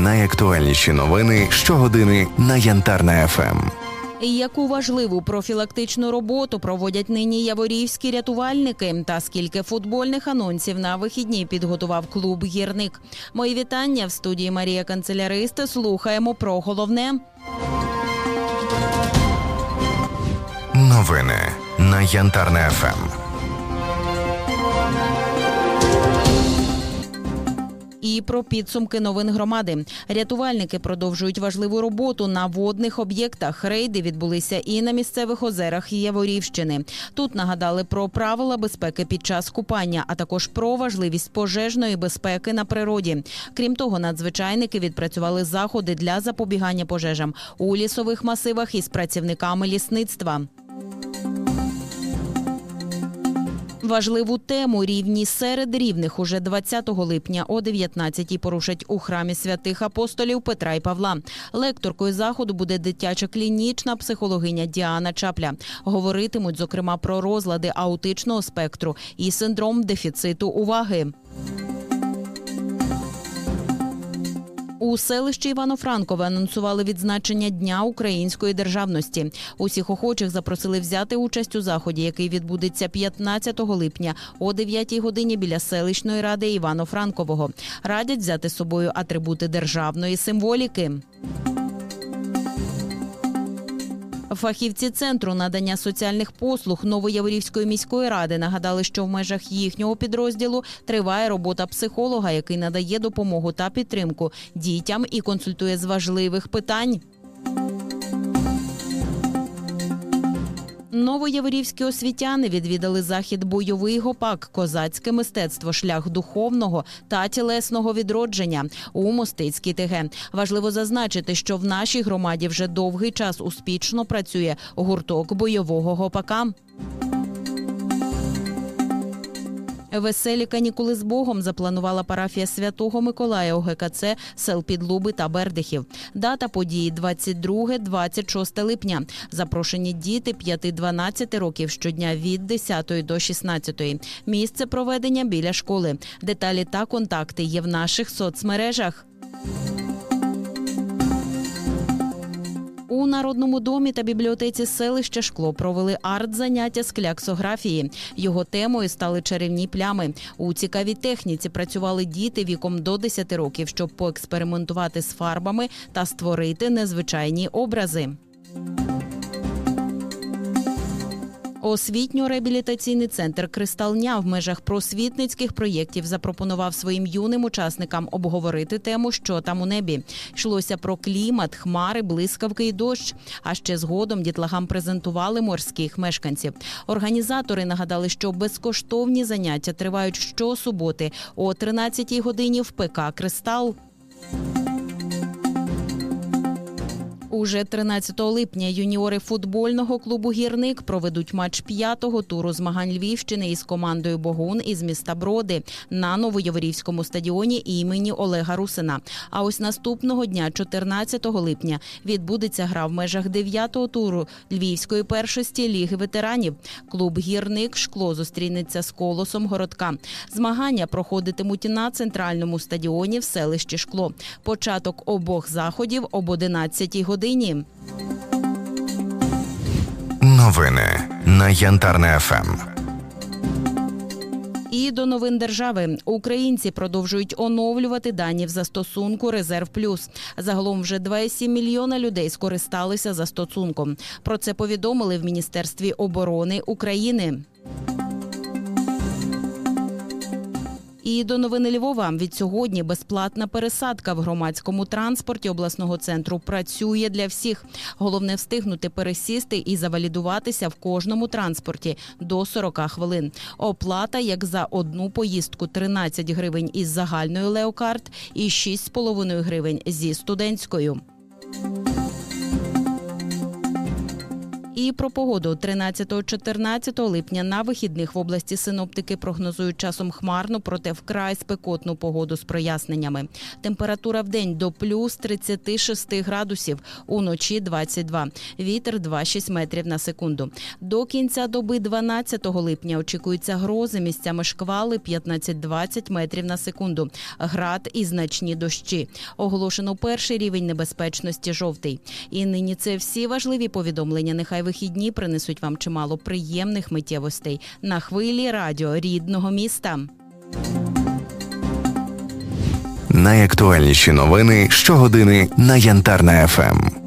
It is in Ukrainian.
найактуальніші новини щогодини на Янтарна Ем. ФМ. Яку важливу профілактичну роботу проводять нині яворівські рятувальники, та скільки футбольних анонсів на вихідні підготував клуб гірник? Мої вітання в студії Марія Канцеляриста. Слухаємо про головне. Новини на Янтарна Ем. ФМ. І про підсумки новин громади. Рятувальники продовжують важливу роботу на водних об'єктах. Рейди відбулися і на місцевих озерах Яворівщини. Тут нагадали про правила безпеки під час купання, а також про важливість пожежної безпеки на природі. Крім того, надзвичайники відпрацювали заходи для запобігання пожежам у лісових масивах із працівниками лісництва. Важливу тему рівні серед рівних уже 20 липня о 19-й порушать у храмі святих апостолів Петра і Павла. Лекторкою заходу буде дитяча клінічна психологиня Діана Чапля. Говоритимуть зокрема про розлади аутичного спектру і синдром дефіциту уваги. У селищі Івано-Франкове анонсували відзначення Дня української державності. Усіх охочих запросили взяти участь у заході, який відбудеться 15 липня о 9 годині біля селищної ради Івано-Франкового. Радять взяти з собою атрибути державної символіки. Фахівці центру надання соціальних послуг Новояворівської міської ради нагадали, що в межах їхнього підрозділу триває робота психолога, який надає допомогу та підтримку дітям і консультує з важливих питань. Новояворівські освітяни відвідали захід бойовий гопак, козацьке мистецтво, шлях духовного та тілесного відродження у Мостицькій ТГ. Важливо зазначити, що в нашій громаді вже довгий час успішно працює гурток бойового гопака. Веселі канікули з Богом запланувала парафія Святого Миколая у ГКЦ сел Підлуби та Бердихів. Дата події 22-26 липня. Запрошені діти 5-12 років щодня від 10 до 16. Місце проведення біля школи. Деталі та контакти є в наших соцмережах. У народному домі та бібліотеці селища Шкло провели арт-заняття з кляксографії. Його темою стали чарівні плями. У цікавій техніці працювали діти віком до 10 років, щоб поекспериментувати з фарбами та створити незвичайні образи. Освітньо-реабілітаційний центр Кристалня в межах просвітницьких проєктів запропонував своїм юним учасникам обговорити тему, що там у небі. Йшлося про клімат, хмари, блискавки і дощ. А ще згодом дітлагам презентували морських мешканців. Організатори нагадали, що безкоштовні заняття тривають щосуботи о 13-й годині в ПК Кристал. Уже 13 липня юніори футбольного клубу Гірник проведуть матч п'ятого туру змагань Львівщини із командою Богун із міста Броди на Новояворівському стадіоні імені Олега Русина. А ось наступного дня, 14 липня, відбудеться гра в межах дев'ятого туру Львівської першості ліги ветеранів. Клуб Гірник шкло зустрінеться з колосом городка. Змагання проходитимуть на центральному стадіоні в селищі Шкло. Початок обох заходів об 11 годині. Новини на Янтарна Ем. ФМ. І до новин держави українці продовжують оновлювати дані в застосунку Резерв Плюс. Загалом вже 2,7 мільйона людей скористалися застосунком. Про це повідомили в Міністерстві оборони України. І до новини Львова від сьогодні безплатна пересадка в громадському транспорті обласного центру працює для всіх. Головне встигнути пересісти і завалідуватися в кожному транспорті до 40 хвилин. Оплата як за одну поїздку 13 гривень із загальною леокарт і 6,5 гривень зі студентською. І про погоду 13-14 липня на вихідних в області синоптики прогнозують часом хмарну, проте вкрай спекотну погоду з проясненнями. Температура в день до плюс 36 градусів, уночі 22. Вітер 2,6 метрів на секунду. До кінця доби 12 липня очікуються грози, місцями шквали 15-20 метрів на секунду. Град і значні дощі. Оголошено перший рівень небезпечності жовтий. І нині це всі важливі повідомлення. Нехай вихідні принесуть вам чимало приємних миттєвостей на хвилі радіо рідного міста. Найактуальніші новини щогодини на Янтарна ФМ.